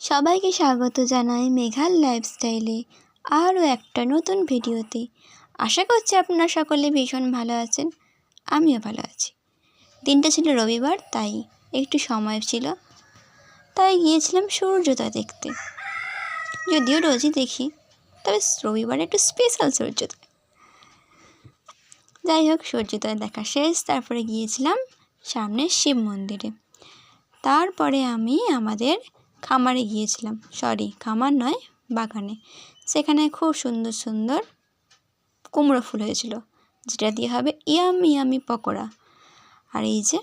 সবাইকে স্বাগত জানাই মেঘাল লাইফস্টাইলে আরও একটা নতুন ভিডিওতে। আশা করছি আপনারা সকলে ভীষণ ভালো আছেন, আমিও ভালো আছি। দিনটা ছিল রবিবার, তাই একটু সময় ছিল। তাই গিয়েছিলাম সূর্যোদয় দেখতে। যদিও রোজই দেখি, তবে রবিবারে একটু স্পেশাল সূর্যোদয়। যাই হোক, সূর্যোদয় দেখা শেষ, তারপরে গিয়েছিলাম সামনে শিব মন্দিরে। তারপরে আমি আমাদের খামারে গিয়েছিলাম। সরি খামার নয় বাগানে। সেখানে খুব সুন্দর সুন্দর কুমড়ো ফুল হয়েছিল যেটা দিয়ে হবে ইয়ামি ইয়ামি পকোড়া। আর এই যে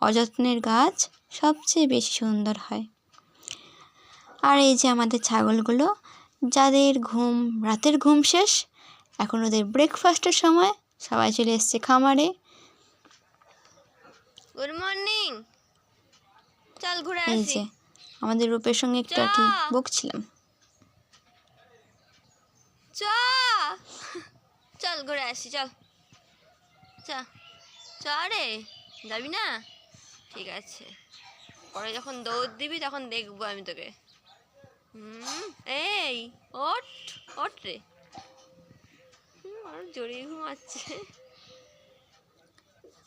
অযত্নের গাছ সবচেয়ে বেশি সুন্দর হয়। আর এই যে আমাদের ছাগলগুলো যাদের ঘুম রাতের ঘুম শেষ এখন ওদের ব্রেকফাস্টের সময় সবাই চলে এসছে খামারে। গুড মর্নিং চল ঘুরে আসি। আমাদের রূপের সঙ্গে একটু আর কি বকছিলাম। চ। চল ঘুরে আসি চল। চ। চ রে যাবি না? ঠিক আছে। পরে যখন দৌড় দিবি তখন দেখব আমি তোকে। হুম এই ওট ওট রে। আর জড়িয়ে ঘুমাচ্ছে।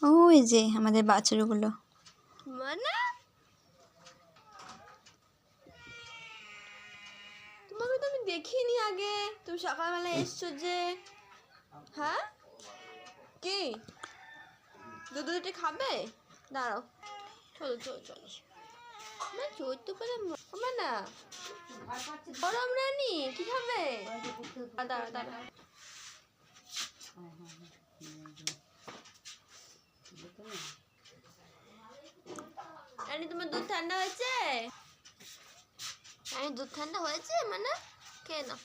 ওই যে আমাদের বাছুরগুলো। মানে? দেখিনি আগে। তুমি সকালবেলা এসছো যে। হ্যাঁ? কি? দুধ দুটি খাবে? দাঁড়াও। চলো চলো চলো। না চৈত্য পেলে হবে না। গরম রানী কি খাবে? দাঁড়া দাঁড়া। রানী তোমার দুধ ঠান্ডা হয়েছে? রানী দুধ ঠান্ডা হয়েছে মানে? নাও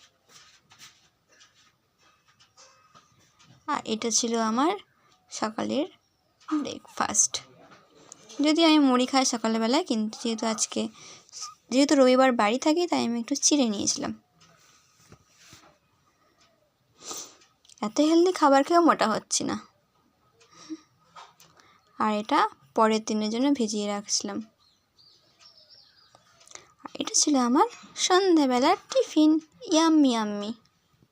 আর এটা ছিল আমার সকালের ব্রেকফাস্ট যদি আমি মুড়ি খাই সকালবেলায়, কিন্তু যেহেতু আজকে, যেহেতু রবিবার বাড়ি থাকি, তাই আমি একটু চিড়ে নিয়েছিলাম। এত হেলদি খাবার খেয়েও মোটা হচ্ছি না। আর এটা পরের দিনের জন্য ভিজিয়ে রাখছিলাম। এটা ছিল আমার সন্ধেবেলার টিফিন। Yummy yummy.